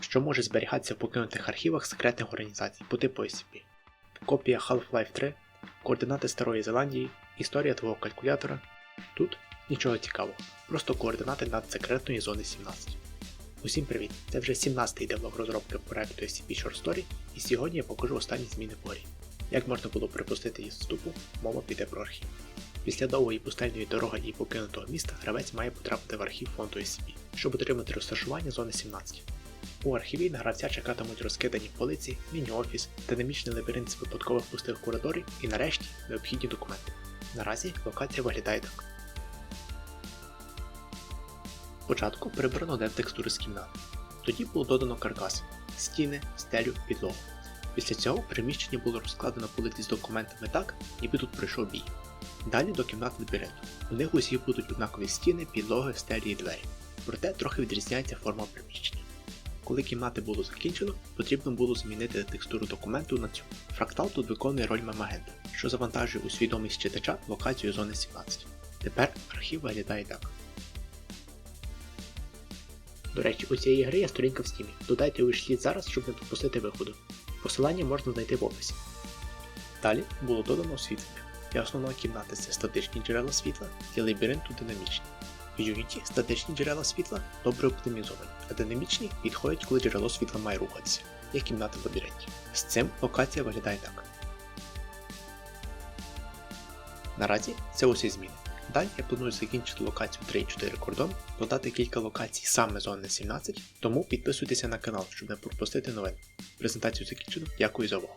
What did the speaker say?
що може зберігатися в покинутих архівах секретних організацій по типу SCP. Копія Half-Life 3, координати Старої Зеландії, історія твого калькулятора. Тут нічого цікавого, просто координати надсекретної зони 17. Усім привіт! Це вже 17-й девлог розробки проекту SCP Short Story, і сьогодні я покажу останні зміни в горі. Як можна було припустити із вступу, мова піде про архів. Після довгої пустельної дороги і покинутого міста гравець має потрапити в архів фонду SCP, щоб отримати розташування зони 17. У архіві на гравця чекатимуть розкидані полиці, міні-офіс, динамічний лабіринт з випадкових пустих коридорів і нарешті необхідні документи. Наразі локація виглядає так. Спочатку прибрано дев текстури з кімнати. Тоді було додано каркас, стіни, стелю, підлогу. Після цього в приміщенні було розкладено полиці з документами так, ніби тут пройшов бій. Далі до кімнат лабіринту. У них усі будуть однакові стіни, підлоги, стелі і двері. Проте трохи відрізняється форма приміщення. Коли кімнати було закінчено, потрібно було змінити текстуру документу на цю. Фрактал тут виконує роль мемагента, що завантажує у свідомість читача локацію зони 17. Тепер архів виглядає так. До речі, у цієї гри є сторінка в стімі. Додайте у слід зараз, щоб не допустити виходу. Посилання можна знайти в описі. Далі було додано освітлення. Для основної кімнати це статичні джерела світла, для лабіринту динамічні. Unity статичні джерела світла добре оптимізовані, а динамічні підходять, коли джерело світла має рухатися, як кімната лабіринті. З цим локація виглядає так. Наразі це усі зміни. Далі я планую закінчити локацію 3-4 кордон, додати кілька локацій саме зони 17, тому підписуйтеся на канал, щоб не пропустити новин. Презентацію закінчено. Дякую за увагу.